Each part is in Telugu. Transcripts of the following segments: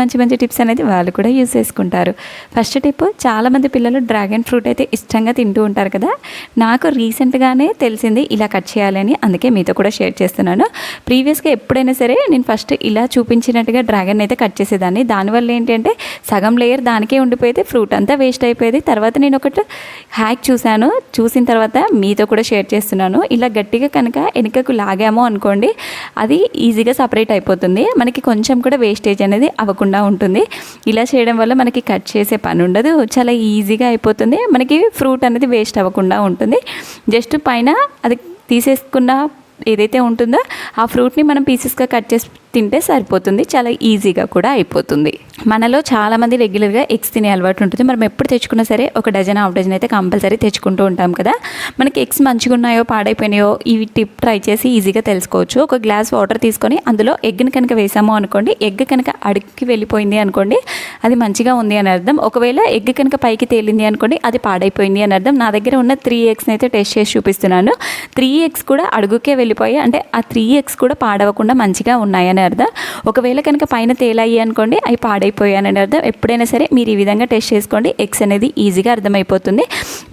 మంచి మంచి టిప్స్ అనేది వాళ్ళు కూడా యూస్ చేసుకుంటారు. ఫస్ట్ టిప్ చాలామంది పిల్లలు డ్రాగన్ ఫ్రూట్ అయితే ఇష్టంగా తింటూ ఉంటారు కదా. నాకు రీసెంట్గానే తెలిసింది ఇలా కట్ చేయాలని అందుకే మీతో కూడా షేర్ చేస్తున్నాను. ప్రీవియస్గా ఎప్పుడైనా సరే నేను ఫస్ట్ ఇలా చూపించినట్టుగా డ్రాగన్ అయితే కట్ చేసేదాన్ని. దానివల్ల ఏంటంటే సగం లేయర్ దానికే ఉండిపోయేది ఫ్రూట్ అంతా వేస్ట్ అయిపోయేది. తర్వాత నేను ఒకటి హ్యాక్ చూశాను. చూసిన తర్వాత మీతో కూడా షేర్ చేస్తున్నాను. ఇలా గట్టిగా కనుక వెనుకకు లాగామో అనుకోండి అది ఈజీగా సపరేట్ అయిపోతుంది. మనకి కొంచెం కూడా వేస్టేజ్ అనేది అవ్వకుండా ఉంటుంది. ఇలా చేయడం వల్ల మనకి కట్ చేసే పని ఉండదు చాలా ఈజీగా అయిపోతుంది. మనకి ఫ్రూట్ అనేది వేస్ట్ అవ్వకుండా ఉంటుంది. జస్ట్ పైన అది తీసేసుకున్న ఏదైతే ఉంటుందో ఆ ఫ్రూట్ని మనం పీసెస్గా కట్ చేసి తింటే సరిపోతుంది. చాలా ఈజీగా కూడా అయిపోతుంది. మనలో చాలామంది రెగ్యులర్గా ఎగ్స్ తినే అలవాటు ఉంటుంది. మనం ఎప్పుడు తెచ్చుకున్నా సరే ఒక డజన్ హాఫ్ డజన్ అయితే కంపల్సరీ తెచ్చుకుంటూ ఉంటాం కదా. మనకి ఎగ్స్ మంచిగా ఉన్నాయో పాడైపోయినాయో ఈ టిప్ ట్రై చేసి ఈజీగా తెలుసుకోవచ్చు. ఒక గ్లాస్ వాటర్ తీసుకొని అందులో ఎగ్ని కనుక వేసాము అనుకోండి ఎగ్ కనుక అడుగుకి వెళ్ళిపోయింది అనుకోండి అది మంచిగా ఉంది అని అర్థం. ఒకవేళ ఎగ్ కనుక పైకి తేలింది అనుకోండి అది పాడైపోయింది అని అర్థం. నా దగ్గర ఉన్న త్రీ ఎగ్స్ని అయితే టెస్ట్ చేసి చూపిస్తున్నాను. త్రీ ఎగ్స్ కూడా అడుగుకే వెళ్ళిపోయి అంటే ఆ త్రీ ఎగ్స్ కూడా పాడవకుండా మంచిగా ఉన్నాయని అర్థం. ఒకవేళ కనుక పైన తేలాయి అనుకోండి అవి పాడైపోయాయని అర్థం. ఎప్పుడైనా సరే మీరు ఈ విధంగా టెస్ట్ చేసుకోండి. ఎగ్స్ అనేది ఈజీగా అర్థమైపోతుంది.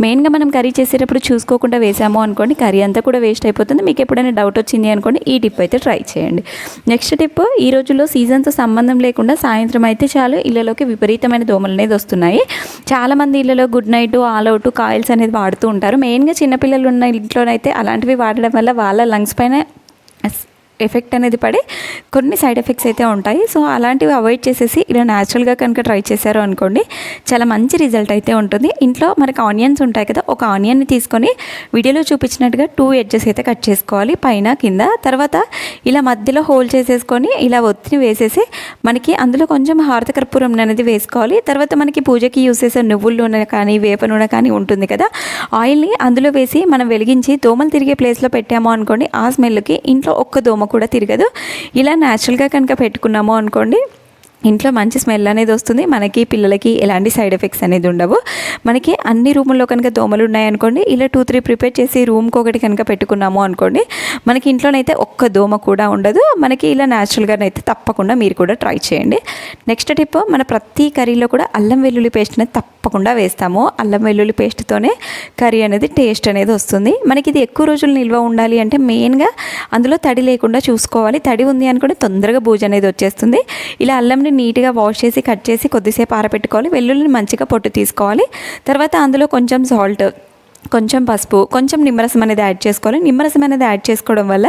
మెయిన్గా మనం కర్రీ చేసేటప్పుడు చూసుకోకుండా వేసాము అనుకోండి కర్రీ అంతా కూడా వేస్ట్ అయిపోతుంది. మీకు ఎప్పుడైనా డౌట్ వచ్చింది అనుకోండి ఈ టిప్ అయితే ట్రై చేయండి. నెక్స్ట్ టిప్ ఈ రోజుల్లో సీజన్తో సంబంధం లేకుండా సాయంత్రం అయితే చాలు. ఇళ్ళలోకి విపరీతమైన దోమలు అనేది వస్తున్నాయి. చాలామంది ఇళ్ళలో Good Knight All Out coils అనేది వాడుతూ ఉంటారు. మెయిన్గా చిన్నపిల్లలు ఉన్న ఇంట్లోనైతే అలాంటివి వాడడం వల్ల వాళ్ళ లంగ్స్ పైన ఎఫెక్ట్ అనేది పడి కొన్ని సైడ్ ఎఫెక్ట్స్ అయితే ఉంటాయి. సో అలాంటివి అవాయిడ్ చేసేసి ఇలా న్యాచురల్గా కనుక ట్రై చేశారు అనుకోండి చాలా మంచి రిజల్ట్ అయితే ఉంటుంది. ఇంట్లో మనకు ఆనియన్స్ ఉంటాయి కదా ఒక ఆనియన్ని తీసుకొని వీడియోలో చూపించినట్టుగా టూ ఎడ్జెస్ అయితే కట్ చేసుకోవాలి పైన కింద. తర్వాత ఇలా మధ్యలో హోల్ చేసేసుకొని ఇలా ఒత్తిని వేసేసి మనకి అందులో కొంచెం హారత కర్పూరం అనేది వేసుకోవాలి. తర్వాత మనకి పూజకి యూస్ చేసే నువ్వుల నూనె కానీ వేప నూనె కానీ ఉంటుంది కదా ఆయిల్ని అందులో వేసి మనం వెలిగించి దోమలు తిరిగే ప్లేస్లో పెట్టాము అనుకోండి ఆ స్మెల్కి ఇంట్లో ఒక్క దోమ కూడా తిరగదు. ఇలా న్యాచురల్గా కనుక పెట్టుకున్నాము అనుకోండి ఇంట్లో మంచి స్మెల్ అనేది వస్తుంది. మనకి పిల్లలకి ఎలాంటి సైడ్ ఎఫెక్ట్స్ అనేది ఉండవు. మనకి అన్ని రూముల్లో కనుక దోమలు ఉన్నాయనుకోండి ఇలా టూ త్రీ ప్రిపేర్ చేసి రూమ్కి ఒకటి కనుక పెట్టుకున్నాము అనుకోండి మనకి ఇంట్లోనైతే ఒక్క దోమ కూడా ఉండదు. మనకి ఇలా న్యాచురల్గానైతే తప్పకుండా మీరు కూడా ట్రై చేయండి. నెక్స్ట్ టిప్ మన ప్రతి కర్రీలో కూడా అల్లం వెల్లుల్లి పేస్ట్ అనేది తప్పకుండా వేస్తాము. అల్లం వెల్లుల్లి పేస్ట్తోనే కర్రీ అనేది టేస్ట్ అనేది వస్తుంది. మనకి ఇది ఎక్కువ రోజులు నిల్వ ఉండాలి అంటే మెయిన్గా అందులో తడి లేకుండా చూసుకోవాలి. తడి ఉంది అనుకుంటే తొందరగా బూజు అనేది వచ్చేస్తుంది. ఇలా అల్లంని నీట్గా వాష్ చేసి కట్ చేసి కొద్దిసేపు ఆరబెట్టుకోవాలి. వెల్లుల్లిని మంచిగా పొట్టు తీసుకోవాలి. తర్వాత అందులో కొంచెం సాల్ట్ కొంచెం పసుపు కొంచెం నిమ్మరసం అనేది యాడ్ చేసుకోవాలి. నిమ్మరసం అనేది యాడ్ చేసుకోవడం వల్ల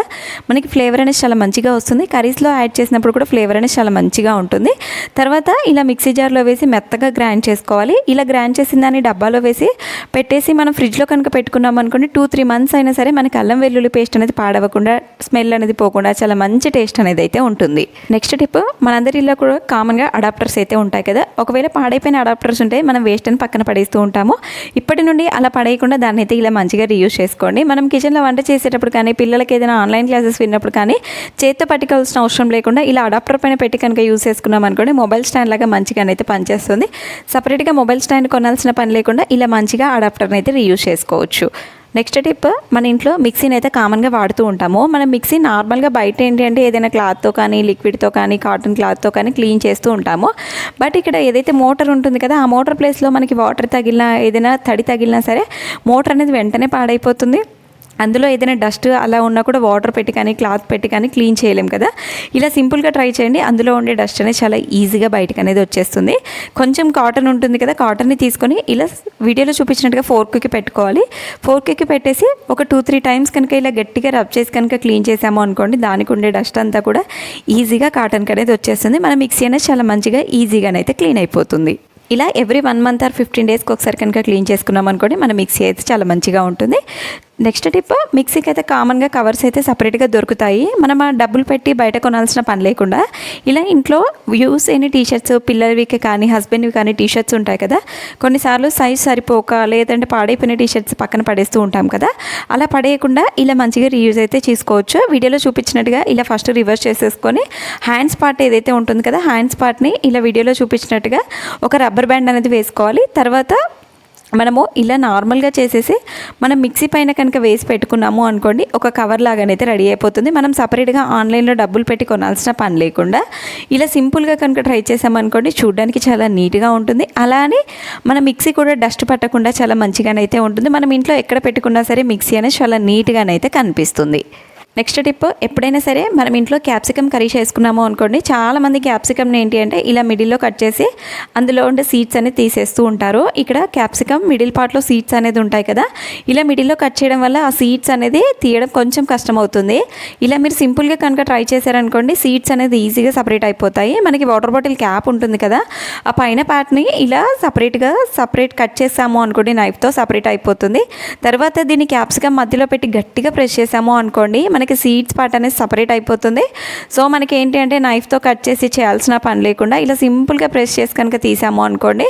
మనకి ఫ్లేవర్ అనేది చాలా మంచిగా వస్తుంది. కర్రీస్లో యాడ్ చేసినప్పుడు కూడా ఫ్లేవర్ అనేది చాలా మంచిగా ఉంటుంది. తర్వాత ఇలా మిక్సీ జార్లో వేసి మెత్తగా గ్రైండ్ చేసుకోవాలి. ఇలా గ్రైండ్ చేసిన దాన్ని డబ్బాలో వేసి పెట్టేసి మనం ఫ్రిడ్జ్లో కనుక పెట్టుకున్నాం అనుకోండి టూ త్రీ మంత్స్ అయినా సరే మనకి అల్లం వెల్లుల్లి పేస్ట్ అనేది పాడవకుండా స్మెల్ అనేది పోకుండా చాలా మంచి టేస్ట్ అనేది అయితే ఉంటుంది. నెక్స్ట్ టిప్ మనందరిలో కూడా కామన్గా అడాప్టర్స్ అయితే ఉంటాయి కదా. ఒకవేళ పాడైపోయిన అడాప్టర్స్ ఉంటే మనం వేస్ట్ అని పక్కన పడేస్తూ ఉంటాము. ఇప్పటి నుండి అలా పడేయకుండా దాన్ని అయితే ఇలా మంచిగా రీయూజ్ చేసుకోండి. మనం కిచెన్లో వంట చేసేటప్పుడు కానీ పిల్లలకి ఏదైనా ఆన్లైన్ క్లాసెస్ విన్నప్పుడు కానీ చేత్తో పట్టుకోవాల్సిన అవసరం లేకుండా ఇలా అడాప్టర్ పైన పెట్టి కనుక యూజ్ చేసుకున్నాం అనుకోండి మొబైల్ స్టాండ్ లాగా మంచిగా అయితే పనిచేస్తుంది. సపరేట్గా మొబైల్ స్టాండ్ కొనాల్సిన పని లేకుండా ఇలా మంచిగా అడాప్టర్ని అయితే రీయూజ్ చేసుకోవచ్చు. నెక్స్ట్ టిప్ మన ఇంట్లో మిక్సీని అయితే కామన్గా వాడుతూ ఉంటాము. మనం మిక్సీ నార్మల్గా బయట ఏంటి అంటే ఏదైనా క్లాత్తో కానీ లిక్విడ్తో కానీ కాటన్ క్లాత్తో కానీ క్లీన్ చేస్తూ ఉంటాము. బట్ ఇక్కడ ఏదైతే మోటార్ ఉంటుంది కదా ఆ మోటార్ ప్లేస్లో మనకి వాటర్ తగిలినా ఏదైనా తడి తగిలినా సరే మోటార్ అనేది వెంటనే పాడైపోతుంది. అందులో ఏదైనా డస్ట్ అలా ఉన్నా కూడా వాటర్ పెట్టి కానీ క్లాత్ పెట్టి కానీ క్లీన్ చేయలేం కదా. ఇలా సింపుల్గా ట్రై చేయండి. అందులో ఉండే డస్ట్ అనేది చాలా ఈజీగా బయటకు అనేది వచ్చేస్తుంది. కొంచెం కాటన్ ఉంటుంది కదా కాటన్ని తీసుకొని ఇలా వీడియోలో చూపించినట్టుగా ఫోర్క్కి పెట్టుకోవాలి. ఫోర్క్కి పెట్టేసి ఒక టూ త్రీ టైమ్స్ కనుక ఇలా గట్టిగా రబ్ చేసి కనుక క్లీన్ చేసాము అనుకోండి దానికి ఉండే డస్ట్ అంతా కూడా ఈజీగా కాటన్కి అనేది వచ్చేస్తుంది. మన మిక్సీ అనేది చాలా మంచిగా ఈజీగానైతే క్లీన్ అయిపోతుంది. ఇలా every one month or fifteen డేస్కి ఒకసారి కనుక క్లీన్ చేసుకున్నాం అనుకోండి మన మిక్సీ అయితే చాలా మంచిగా ఉంటుంది. నెక్స్ట్ టిప్ మిక్సీకి అయితే కామన్గా కవర్స్ అయితే సపరేట్గా దొరుకుతాయి. మనం ఆ డబ్బులు పెట్టి బయట కొనాల్సిన పని లేకుండా. ఇలా ఇంట్లో యూస్ అయిన టీషర్ట్స్ పిల్లలవికి కానీ హస్బెండ్వి కానీ టీ షర్ట్స్ ఉంటాయి కదా. కొన్నిసార్లు సైజ్ సరిపోక లేదంటే పాడైపోయిన టీషర్ట్స్ పక్కన పడేస్తూ ఉంటాం కదా. అలా పడేయకుండా ఇలా మంచిగా రీయూజ్ అయితే చేసుకోవచ్చు. వీడియోలో చూపించినట్టుగా ఇలా ఫస్ట్ రివర్స్ చేసేసుకొని హ్యాండ్స్ పార్ట్ ఏదైతే ఉంటుంది కదా హ్యాండ్స్ పార్ట్ని ఇలా వీడియోలో చూపించినట్టుగా ఒక రబ్బర్ బ్యాండ్ అనేది వేసుకోవాలి. తర్వాత మనము ఇలా నార్మల్గా చేసేసి మనం మిక్సీ పైన కనుక వేసి పెట్టుకున్నాము అనుకోండి ఒక కవర్ లాగానైతే రెడీ అయిపోతుంది. మనం సపరేట్గా ఆన్లైన్లో డబ్బులు పెట్టి కొనాల్సిన పని లేకుండా ఇలా సింపుల్గా కనుక ట్రై చేసామనుకోండి చూడడానికి చాలా నీట్గా ఉంటుంది. అలానే మన మిక్సీ కూడా డస్ట్ పట్టకుండా చాలా మంచిగానైతే ఉంటుంది. మనం ఇంట్లో ఎక్కడ పెట్టుకున్నా సరే మిక్సీ అనేది చాలా నీట్గానైతే కనిపిస్తుంది. నెక్స్ట్ టిప్ ఎప్పుడైనా సరే మనం ఇంట్లో క్యాప్సికమ్ కర్రీ చేసుకున్నాము అనుకోండి చాలామంది క్యాప్సికమ్ని ఏంటి అంటే ఇలా మిడిల్లో కట్ చేసి అందులో ఉండే సీడ్స్ అనేది తీసేస్తూ ఉంటారు. ఇక్కడ క్యాప్సికమ్ మిడిల్ పార్ట్లో సీడ్స్ అనేది ఉంటాయి కదా ఇలా మిడిల్లో కట్ చేయడం వల్ల ఆ సీడ్స్ అనేది తీయడం కొంచెం కష్టం అవుతుంది ఇలా మీరు సింపుల్గా కనుక ట్రై చేశారనుకోండి సీడ్స్ అనేది ఈజీగా సపరేట్ అయిపోతాయి. మనకి వాటర్ బాటిల్ క్యాప్ ఉంటుంది కదా ఆ పైన పార్ట్ని ఇలా సపరేట్గా సపరేట్ కట్ చేసాము అనుకోండి నైఫ్తో సపరేట్ అయిపోతుంది. తర్వాత దీన్ని క్యాప్సికమ్ మధ్యలో పెట్టి గట్టిగా ప్రెస్ చేసాము అనుకోండి మనకి మనకి సీడ్స్ పార్ట్ అనేది సపరేట్ అయిపోతుంది. సో మనకి ఏంటి అంటే నైఫ్తో కట్ చేసి చేయాల్సిన పని లేకుండా ఇలా సింపుల్గా ప్రెస్ చేసి కనుక తీసాము అనుకోండి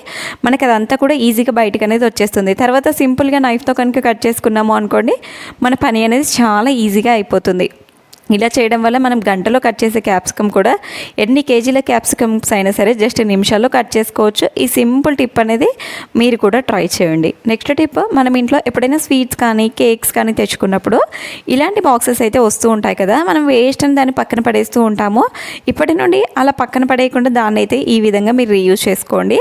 మనకి అదంతా కూడా ఈజీగా బయటకు అనేది వచ్చేస్తుంది. తర్వాత సింపుల్గా నైఫ్తో కనుక కట్ చేసుకున్నాము అనుకోండి మన పని అనేది చాలా ఈజీగా అయిపోతుంది. ఇలా చేయడం వల్ల మనం గంటలో కట్ చేసే క్యాప్సికమ్ కూడా ఎన్ని కేజీల క్యాప్సికమ్స్ అయినా సరే జస్ట్ నిమిషాల్లో కట్ చేసుకోవచ్చు. ఈ సింపుల్ టిప్ అనేది మీరు కూడా ట్రై చేయండి. నెక్స్ట్ టిప్ మనం ఇంట్లో ఎప్పుడైనా స్వీట్స్ కానీ కేక్స్ కానీ తెచ్చుకున్నప్పుడు ఇలాంటి బాక్సెస్ అయితే వస్తూ ఉంటాయి కదా మనం వేస్ట్ అని దాన్ని పక్కన పడేస్తూ ఉంటాము. ఇప్పటి నుండి అలా పక్కన పడేయకుండా దాన్ని అయితే ఈ విధంగా మీరు రీయూజ్ చేసుకోండి.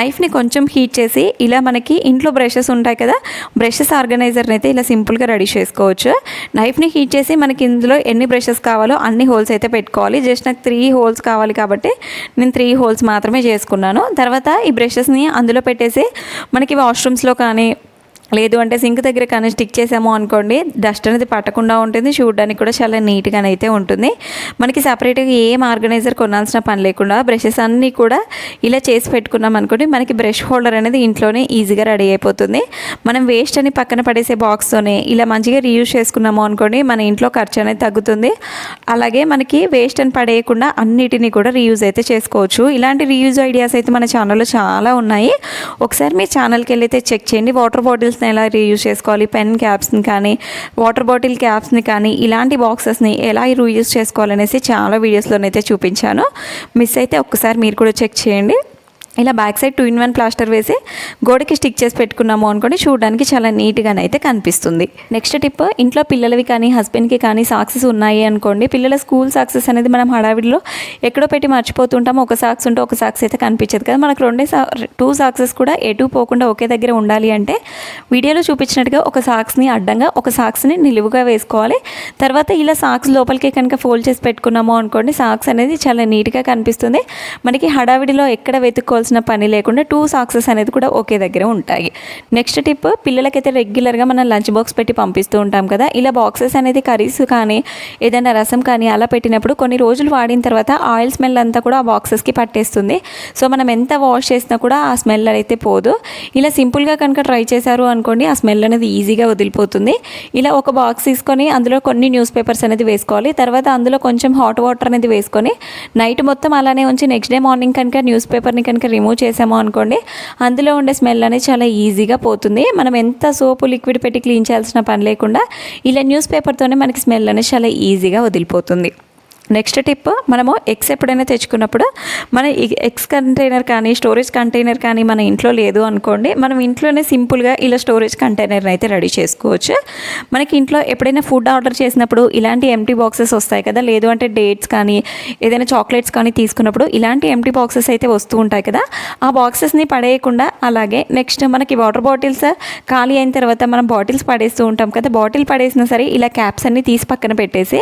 నైఫ్ని కొంచెం హీట్ చేసి ఇలా మనకి ఇంట్లో బ్రషెస్ ఉంటాయి కదా బ్రషెస్ ఆర్గనైజర్ని అయితే ఇలా సింపుల్గా రెడీ చేసుకోవచ్చు. నైఫ్ని హీట్ చేసి మనకి ఇందులో ఎన్ని బ్రషెస్ కావాలో అన్ని హోల్స్ అయితే పెట్టుకోవాలి. జస్ట్ నాకు త్రీ హోల్స్ కావాలి కాబట్టి నేను త్రీ హోల్స్ మాత్రమే చేసుకున్నాను. తర్వాత ఈ బ్రషెస్ని అందులో పెట్టేసి మనకి వాష్రూమ్స్లో కానీ లేదు అంటే సింక్ దగ్గర కానీ స్టిక్ చేసాము అనుకోండి డస్ట్ అనేది పట్టకుండా ఉంటుంది చూడడానికి కూడా చాలా నీట్గానైతే ఉంటుంది. మనకి సపరేట్గా ఏం ఆర్గనైజర్ కొనాల్సిన పని లేకుండా బ్రషెస్ అన్నీ కూడా ఇలా చేసి పెట్టుకున్నాం అనుకోండి మనకి బ్రష్ హోల్డర్ అనేది ఇంట్లోనే ఈజీగా రెడీ అయిపోతుంది. మనం వేస్ట్ అని పక్కన పడేసే బాక్స్తోనే ఇలా మంచిగా రీయూజ్ చేసుకున్నాము అనుకోండి మన ఇంట్లో ఖర్చు అనేది తగ్గుతుంది. అలాగే మనకి వేస్ట్ అని పడేయకుండా అన్నిటినీ కూడా రీయూజ్ అయితే చేసుకోవచ్చు. ఇలాంటి రీయూజ్ ఐడియాస్ అయితే మన ఛానల్లో చాలా ఉన్నాయి. ఒకసారి మీ ఛానల్కి వెళ్ళి చెక్ చేయండి వాటర్ బాటిల్స్ బాటిల్స్ని ఎలా రీయూజ్ చేసుకోవాలి? పెన్ క్యాప్స్ని కానీ వాటర్ బాటిల్ క్యాప్స్ని కానీ ఇలాంటి బాక్సెస్ని ఎలా రీయూజ్ చేసుకోవాలనేసి చాలా వీడియోస్లోనైతే చూపించాను. మిస్ అయితే ఒక్కసారి మీరు కూడా చెక్ చేయండి. ఇలా back side two in one plaster వేసి గోడకి స్టిక్ చేసి పెట్టుకున్నాము అనుకోండి చూడడానికి చాలా నీట్గానైతే కనిపిస్తుంది. నెక్స్ట్ టిప్ ఇంట్లో పిల్లలవి కానీ హస్బెండ్కి కానీ సాక్సెస్ ఉన్నాయి అనుకోండి పిల్లల స్కూల్ సాక్సెస్ అనేది మనం హడావిడిలో ఎక్కడో పెట్టి మర్చిపోతుంటాము. ఒక సాక్స్ ఉంటే ఒక సాక్స్ అయితే కనిపించదు కదా. మనకు రెండే సా టూ సాక్సెస్ కూడా ఎటు పోకుండా ఒకే దగ్గర ఉండాలి అంటే వీడియోలో చూపించినట్టుగా ఒక సాక్స్ని అడ్డంగా ఒక సాక్స్ని నిలువుగా వేసుకోవాలి. తర్వాత ఇలా సాక్స్ లోపలికి కనుక ఫోల్డ్ చేసి పెట్టుకున్నాము అనుకోండి సాక్స్ అనేది చాలా నీట్గా కనిపిస్తుంది. మనకి హడావిడిలో ఎక్కడ వెతుక్కోవాల్సిన పని లేకుండా టూ సాక్సెస్ అనేది కూడా ఒకే దగ్గర ఉంటాయి. నెక్స్ట్ టిప్ పిల్లలకైతే రెగ్యులర్గా మనం లంచ్ బాక్స్ పెట్టి పంపిస్తూ ఉంటాం కదా. ఇలా బాక్సెస్ అనేది కర్రీస్ కానీ ఏదైనా రసం కానీ అలా పెట్టినప్పుడు కొన్ని రోజులు వాడిన తర్వాత ఆయిల్ స్మెల్ అంతా కూడా ఆ బాక్సెస్కి పట్టేస్తుంది. సో మనం ఎంత వాష్ చేసినా కూడా ఆ స్మెల్ అయితే పోదు. ఇలా సింపుల్గా కనుక ట్రై చేశారు అనుకోండి ఆ స్మెల్ అనేది ఈజీగా వదిలిపోతుంది. ఇలా ఒక బాక్స్ తీసుకొని అందులో కొన్ని న్యూస్ పేపర్స్ అనేది వేసుకోవాలి. తర్వాత అందులో కొంచెం హాట్ వాటర్ అనేది వేసుకొని నైట్ మొత్తం అలానే ఉంచి నెక్స్ట్ డే మార్నింగ్ కనుక న్యూస్ పేపర్ని కనుక రిమూవ్ చేసాము అనుకోండి అందులో ఉండే స్మెల్ అనేది చాలా ఈజీగా పోతుంది. మనం ఎంత సోపు లిక్విడ్ పెట్టి క్లీన్ చేయాల్సిన పని లేకుండా ఇలా న్యూస్ పేపర్తోనే మనకి స్మెల్ అనేది చాలా ఈజీగా వదిలిపోతుంది. నెక్స్ట్ టిప్ మనము ఎగ్స్ ఎప్పుడైనా తెచ్చుకున్నప్పుడు మన ఎగ్స్ కంటైనర్ కానీ స్టోరేజ్ కంటైనర్ కానీ మన ఇంట్లో లేదు అనుకోండి మనం ఇంట్లోనే సింపుల్గా ఇలా స్టోరేజ్ కంటైనర్ని అయితే రెడీ చేసుకోవచ్చు. మనకి ఇంట్లో ఎప్పుడైనా ఫుడ్ ఆర్డర్ చేసినప్పుడు ఇలాంటి ఎంటీ బాక్సెస్ వస్తాయి కదా లేదు అంటే డేట్స్ కానీ ఏదైనా చాక్లెట్స్ కానీ తీసుకున్నప్పుడు ఇలాంటి ఎంటీ బాక్సెస్ అయితే వస్తూ ఉంటాయి కదా ఆ బాక్సెస్ని పడేయకుండా అలాగే నెక్స్ట్ మనకి వాటర్ బాటిల్స్ ఖాళీ అయిన తర్వాత మనం బాటిల్స్ పడేస్తూ ఉంటాం కదా బాటిల్ పడేసినా సరే ఇలా క్యాప్స్ అన్ని తీసి పక్కన పెట్టేసి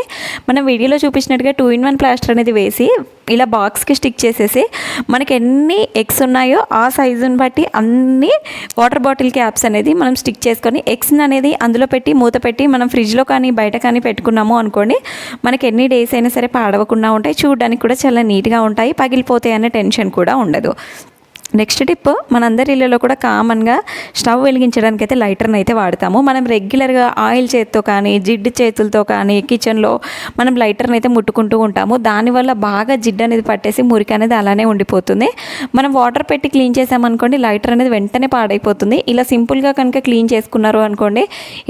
మనం వీడియోలో చూపించినట్టుగా టూ ఇన్ వన్ ప్లాస్టర్ అనేది వేసి ఇలా బాక్స్కి స్టిక్ చేసేసి మనకి ఎన్ని ఎగ్స్ ఉన్నాయో ఆ సైజుని బట్టి అన్ని వాటర్ బాటిల్ క్యాప్స్ అనేది మనం స్టిక్ చేసుకొని ఎగ్స్ అనేది అందులో పెట్టి మూత పెట్టి మనం ఫ్రిడ్జ్లో కానీ బయట కానీ పెట్టుకున్నాము అనుకోండి మనకి ఎన్ని డేస్ అయినా సరే పాడవకుండా ఉంటాయి. చూడడానికి కూడా చాలా నీట్గా ఉంటాయి. పగిలిపోతాయి అనే టెన్షన్ కూడా ఉండదు. నెక్స్ట్ టిప్ మనందరి ఇళ్ళలో కూడా కామన్గా స్టవ్ వెలిగించడానికి అయితే లైటర్ని అయితే వాడతాము. మనం రెగ్యులర్గా ఆయిల్ చేతితో కానీ జిడ్డు చేతులతో కానీ కిచెన్లో మనం లైటర్ని అయితే ముట్టుకుంటూ ఉంటాము. దానివల్ల బాగా జిడ్డు అనేది పట్టేసి మురికి అనేది అలానే ఉండిపోతుంది. మనం వాటర్ పెట్టి క్లీన్ చేసామనుకోండి లైటర్ అనేది వెంటనే పాడైపోతుంది. ఇలా సింపుల్గా కనుక క్లీన్ చేసుకున్నారు అనుకోండి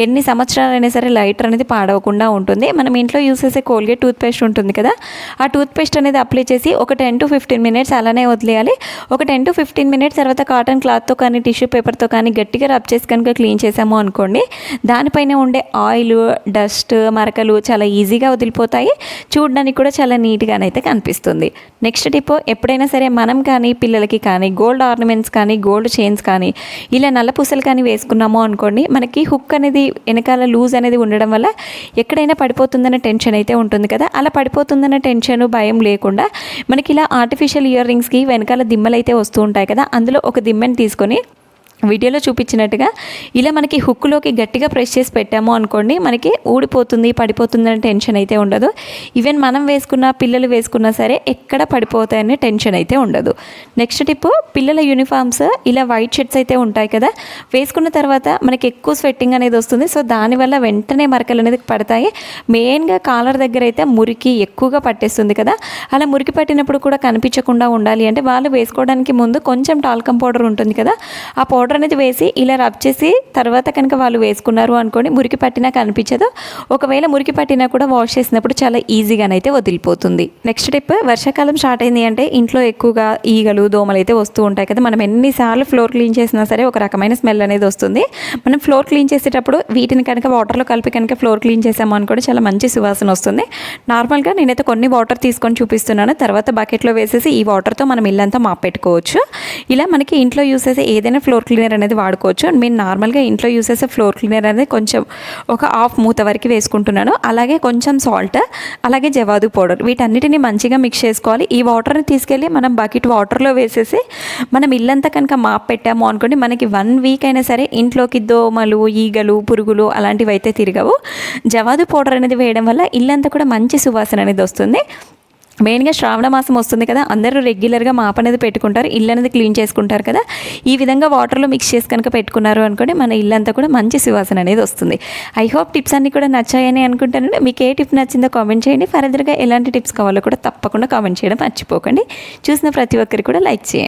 ఎన్ని సంవత్సరాలైనా సరే లైటర్ అనేది పాడవకుండా ఉంటుంది. మనం ఇంట్లో యూస్ చేసే కోల్గేట్ టూత్పేస్ట్ ఉంటుంది కదా ఆ టూత్పేస్ట్ అనేది అప్లై చేసి ఒక టెన్ టు ఫిఫ్టీన్ మినిట్స్ అలానే వదిలేయాలి. ఒక టెన్ టు ఫిఫ్టీన్ మినిట్స్ తర్వాత కాటన్ క్లాత్తో కానీ టిష్యూ పేపర్తో కానీ గట్టిగా రబ్ చేసి కనుక క్లీన్ చేసాము అనుకోండి దానిపైన ఉండే ఆయిల్ డస్ట్ మరకలు చాలా ఈజీగా వదిలిపోతాయి. చూడడానికి కూడా చాలా నీట్గానైతే కనిపిస్తుంది. నెక్స్ట్ టిప్ ఎప్పుడైనా సరే మనం కానీ పిల్లలకి కానీ గోల్డ్ ఆర్నమెంట్స్ కానీ గోల్డ్ చైన్స్ కానీ ఇలా నల్ల పూసలు కానీ వేసుకున్నాము అనుకోండి మనకి హుక్ అనేది వెనకాల లూజ్ అనేది ఉండడం వల్ల ఎక్కడైనా పడిపోతుందన్న టెన్షన్ అయితే ఉంటుంది కదా. అలా పడిపోతుందన్న టెన్షన్ భయం లేకుండా మనకి ఇలా ఆర్టిఫిషియల్ ఇయర్ రింగ్స్కి వెనకాల దిమ్మలు అయితే వస్తూ ఉంటాయి. కదా అందులో ఒక దిమ్మెని తీసుకొని వీడియోలో చూపించినట్టుగా ఇలా మనకి హుక్లోకి గట్టిగా ప్రెస్ చేసి పెట్టాము అనుకోండి మనకి ఊడిపోతుంది పడిపోతుంది అని టెన్షన్ అయితే ఉండదు. ఈవెన్ మనం వేసుకున్న పిల్లలు వేసుకున్నా సరే ఎక్కడ పడిపోతాయనే టెన్షన్ అయితే ఉండదు. నెక్స్ట్ టిప్ పిల్లల యూనిఫామ్స్ ఇలా వైట్ షర్ట్స్ అయితే ఉంటాయి కదా. వేసుకున్న తర్వాత మనకి ఎక్కువ స్వెట్టింగ్ అనేది వస్తుంది. సో దానివల్ల వెంటనే మరకలు అనేది పడతాయి. మెయిన్గా కాలర్ దగ్గర అయితే మురికి ఎక్కువగా పట్టేస్తుంది కదా. అలా మురికి పట్టినప్పుడు కూడా కనిపించకుండా ఉండాలి అంటే వాళ్ళు వేసుకోవడానికి ముందు కొంచెం టాల్కమ్ పౌడర్ ఉంటుంది కదా. ఆ పౌడర్ అనేది వేసి ఇలా రబ్ చేసి తర్వాత కనుక వాళ్ళు వేసుకున్నారు అనుకోండి మురికి పట్టినా కనిపించదు. ఒకవేళ మురికి పట్టినా కూడా వాష్ చేసినప్పుడు చాలా ఈజీగానైతే వదిలిపోతుంది. నెక్స్ట్ స్టెప్ వర్షాకాలం స్టార్ట్ అయింది అంటే ఇంట్లో ఎక్కువగా ఈగలు దోమలు అయితే వస్తూ ఉంటాయి కదా. మనం ఎన్నిసార్లు ఫ్లోర్ క్లీన్ చేసినా సరే ఒక రకమైన స్మెల్ అనేది వస్తుంది. మనం ఫ్లోర్ క్లీన్ చేసేటప్పుడు వీటిని కనుక వాటర్లో కలిపి కనుక ఫ్లోర్ క్లీన్ చేసాము అనుకోండి చాలా మంచి సువాసన వస్తుంది. నార్మల్గా నేనైతే కొన్ని వాటర్ తీసుకొని చూపిస్తున్నాను. తర్వాత బకెట్లో వేసేసి ఈ వాటర్తో మనం ఇల్లంతా మాపెట్టుకోవచ్చు ఇలా మనకి ఇంట్లో యూస్ చేసే ఏదైనా ఫ్లోర్ క్లీనర్ అనేది వాడుకోవచ్చు. అండ్ మీరు నార్మల్గా ఇంట్లో యూస్ చేసే ఫ్లోర్ క్లీనర్ అనేది కొంచెం ఒక హాఫ్ మూత వరకు వేసుకుంటున్నాను. అలాగే కొంచెం సాల్ట్ అలాగే జవాదు పౌడర్. వీటన్నిటిని మంచిగా మిక్స్ చేసుకోవాలి. ఈ వాటర్ని తీసుకెళ్ళి మనం బకెట్ వాటర్లో వేసేసి మనం ఇల్లంతా కనుక మాప్ పెట్టాము అనుకోండి మనకి వన్ వీక్ అయినా సరే ఇంట్లోకి దోమలు ఈగలు పురుగులు అలాంటివి అయితే తిరగవు. జవాదు పౌడర్ అనేది వేయడం వల్ల ఇల్లంతా కూడా మంచి సువాసన అనేది వస్తుంది. మెయిన్గా శ్రావణ మాసం వస్తుంది కదా అందరూ రెగ్యులర్గా మాప అనేది పెట్టుకుంటారు ఇల్లు అనేది క్లీన్ చేసుకుంటారు కదా. ఈ విధంగా వాటర్లో మిక్స్ చేసి కనుక పెట్టుకున్నారు అనుకోండి మన ఇల్లంతా కూడా మంచి సువాసన అనేది వస్తుంది. ఐ హోప్ టిప్స్ అన్నీ కూడా నచ్చాయని అనుకుంటానండి. మీకు ఏ టిప్ నచ్చిందో కామెంట్ చేయండి. ఫర్దర్గా ఎలాంటి టిప్స్ కావాలో కూడా తప్పకుండా కామెంట్ చేయడం మర్చిపోకండి. చూసిన ప్రతి ఒక్కరికి కూడా లైక్ చేయండి.